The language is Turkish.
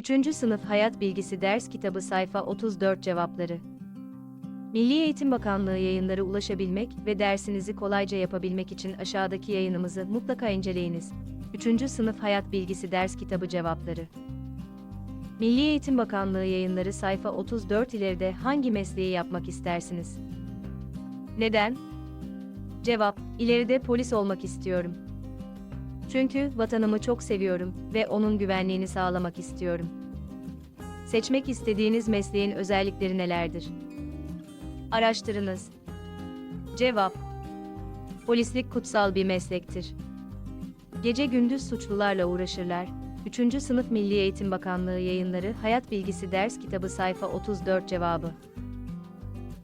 3. Sınıf Hayat Bilgisi Ders Kitabı Sayfa 34 Cevapları Milli Eğitim Bakanlığı yayınları ulaşabilmek ve dersinizi kolayca yapabilmek için aşağıdaki yayınımızı mutlaka inceleyiniz. 3. Sınıf Hayat Bilgisi Ders Kitabı Cevapları Milli Eğitim Bakanlığı yayınları sayfa 34 ileride hangi mesleği yapmak istersiniz? Neden? Cevap, ileride polis olmak istiyorum. Çünkü vatanımı çok seviyorum ve onun güvenliğini sağlamak istiyorum. Seçmek istediğiniz mesleğin özellikleri nelerdir? Araştırınız. Cevap Polislik kutsal bir meslektir. Gece gündüz suçlularla uğraşırlar. 3. Sınıf Milli Eğitim Bakanlığı yayınları Hayat Bilgisi Ders Kitabı sayfa 34 cevabı.